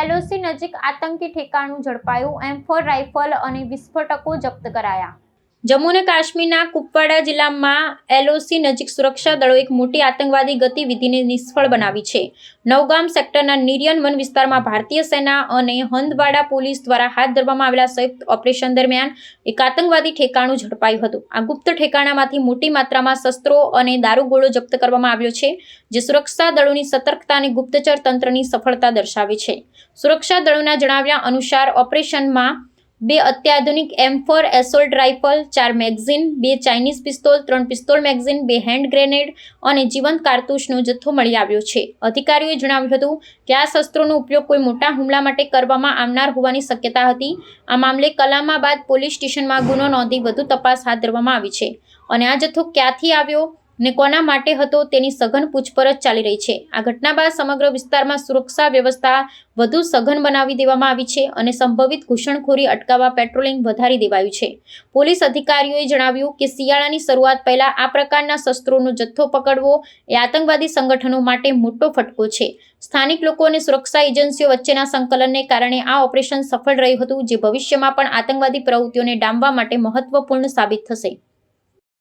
LOC નજીક આતંકી ઠેકાણું ઝડપાયું. એમ ફોર રાઇફલ અને વિસ્ફોટકો જપ્ત કરાયા. જમ્મુ અને કાશ્મીરના કુપવાડા જિલ્લામાં એલઓસી નજીક સુરક્ષા દળો એક મોટી આતંકવાદી ગતિવિધિને નિષ્ફળ બનાવી છે. નવગામ સેક્ટરના નિરિયન વન વિસ્તારમાં ભારતીય સેના અને હંદવાડા પોલીસ દ્વારા હાથ ધરવામાં આવેલા સંયુક્ત ઓપરેશન દરમિયાન એક આતંકવાદી ઠેકાણું ઝડપાયું હતું. આ ગુપ્ત ઠેકાણામાંથી મોટી માત્રામાં શસ્ત્રો અને દારૂગોળો જપ્ત કરવામાં આવ્યો છે, જે સુરક્ષા દળોની સતર્કતા અને ગુપ્તચર તંત્રની સફળતા દર્શાવે છે. સુરક્ષા દળોના જણાવ્યા અનુસાર ઓપરેશનમાં બે અત્યાધુનિક એમ ફોર એસોલ્ટ રાઇફલ ચાર મેગઝીન બે ચાઇનીઝ પિસ્તોલ, ત્રણ પિસ્તોલ મેગઝીન બે હેન્ડ ગ્રેનેડ અને જીવંત કારતૂસનો જથ્થો મળી આવ્યો છે. અધિકારીઓએ જણાવ્યું હતું કે આ શસ્ત્રોનો ઉપયોગ કોઈ મોટા હુમલા માટે કરવામાં આવનાર હોવાની શક્યતા હતી. આ મામલે કલામાબાદ પોલીસ સ્ટેશનમાં ગુનો નોંધી વધુ તપાસ હાથ ધરવામાં આવી છે. અને આ જથ્થો ક્યાંથી આવ્યો? ને કોના માટે હતો તેની સઘન પૂછપરછ ચાલી રહી છે. આ ઘટના બાદ સમગ્ર વિસ્તારમાં સુરક્ષા વ્યવસ્થા વધુ સઘન બનાવી દેવામાં આવી છે અને સંભવિત ઘૂસણખોરી અટકાવવા પેટ્રોલિંગ વધારી દેવાયું છે. પોલીસ અધિકારીઓએ જણાવ્યું કે શિયાળાની શરૂઆત પહેલા આ પ્રકારના શસ્ત્રોનો જથ્થો પકડવો એ આતંકવાદી સંગઠનો માટે મોટો ફટકો છે. સ્થાનિક લોકો અને સુરક્ષા એજન્સીઓ વચ્ચેના સંકલનને કારણે આ ઓપરેશન સફળ રહ્યું હતું, જે ભવિષ્યમાં પણ આતંકવાદી પ્રવૃત્તિઓને ડામવા માટે મહત્વપૂર્ણ સાબિત થશે.